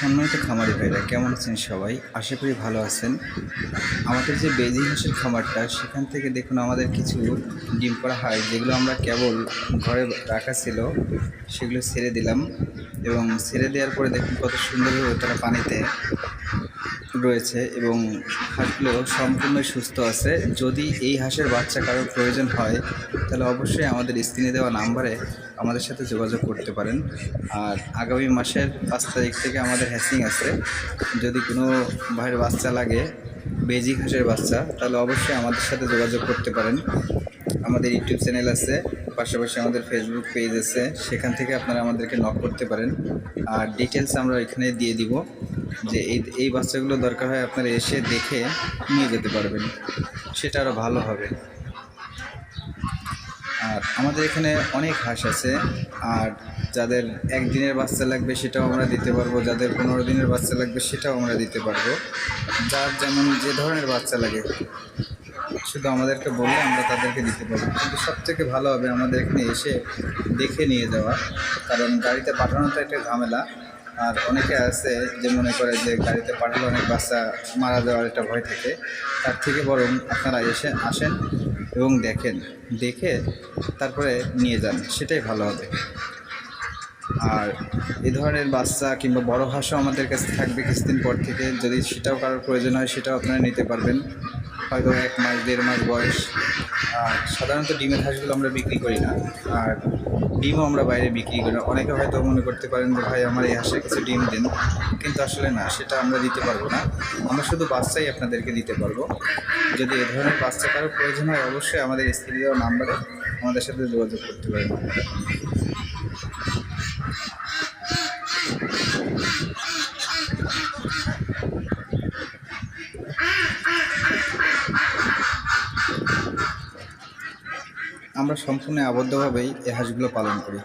সম্মানিত খামারি ভাইরা, কেমন আছেন সবাই? আশা করি ভালো আছেন। আমাদের যে বেজি হাঁসের খামারটা, সেখান থেকে দেখুন আমাদের কিছু ডিম করা হয় যেগুলো আমরা কেবল ঘরে রাখা ছিল, সেগুলো ছেড়ে দিলাম এবং ছেড়ে দেওয়ার পরে দেখুন কত সুন্দরভাবে তারা পানিতে রয়েছে এবং হাঁসগুলো সম্পূর্ণ সুস্থ আছে। যদি এই হাঁসের বাচ্চা কারোর প্রয়োজন হয়, তাহলে অবশ্যই আমাদের স্ক্রিনে দেওয়া নাম্বারে আমাদের সাথে যোগাযোগ করতে পারেন। আর আগামী মাসের পাঁচ তারিখ থেকে আমাদের হ্যাসিং আছে। যদি কোনো ভাইয়ের বাচ্চা লাগে বেজিক হাঁসের বাচ্চা, তাহলে অবশ্যই আমাদের সাথে যোগাযোগ করতে পারেন। আমাদের ইউটিউব চ্যানেল আছে, পাশাপাশি আমাদের ফেসবুক পেজ আছে। সেখান থেকে আপনারা আমাদেরকে নক করতে পারেন। আর ডিটেলস আমরা এখানে দিয়ে দিব। যে এই এই বাচ্চাগুলো দরকার হয় আপনারা এসে দেখে নিয়ে যেতে পারবেন। সেটা আরও ভালো হবে। আর আমাদের এখানে অনেক হাঁস আছে, আর যাদের একদিনের বাচ্চা লাগবে সেটাও আমরা দিতে পারব, যাদের পনেরো দিনের বাচ্চা লাগবে সেটাও আমরা দিতে পারব। যার যেমন যে ধরনের বাচ্চা লাগে, শুধু আমাদেরকে বললে আমরা তাদেরকে দিতে পারব। কিন্তু সব থেকে ভালো হবে আমাদের এখানে এসে দেখে নিয়ে যাওয়া, কারণ গাড়িতে পাঠানো তো একটা ঝামেলা। আর অনেকে আছে যে মনে করে যে গাড়িতে পাঠালে অনেক বাচ্চা মারা যাওয়ার একটা ভয় থাকে। তার থেকে বরং আপনারা এসে আসেন এবং দেখেন, দেখে তারপরে নিয়ে যান, সেটাই ভালো হবে। আর এ ধরনের বাচ্চা কিংবা বড় হাঁসও আমাদের কাছে থাকবে কিছুদিন পর থেকে। যদি সেটাও কারোর প্রয়োজন হয়, সেটাও আপনারা নিতে পারবেন। হয়তো এক মাস, দেড় মাস বয়স। আর সাধারণত ডিমের হাঁসগুলো আমরা বিক্রি করি না। আর ডিমও আমরা বাইরে বিক্রি করি না। অনেকে হয়তো মনে করতে পারেন যে, ভাই, আমার এই হাঁসের কিছু ডিম দিন। কিন্তু আসলে না, সেটা আমরা দিতে পারব না। আমরা শুধু বাচ্চাই আপনাদেরকে দিতে পারব। যদি এ ধরনের বাচ্চা কারোর প্রয়োজন হয়, অবশ্যই আমাদের দেওয়া নাম্বারে আমাদের সাথে যোগাযোগ করতে পারেন। আমরা সম্পূর্ণ আবদ্ধভাবেই এই হাঁসগুলো পালন করি।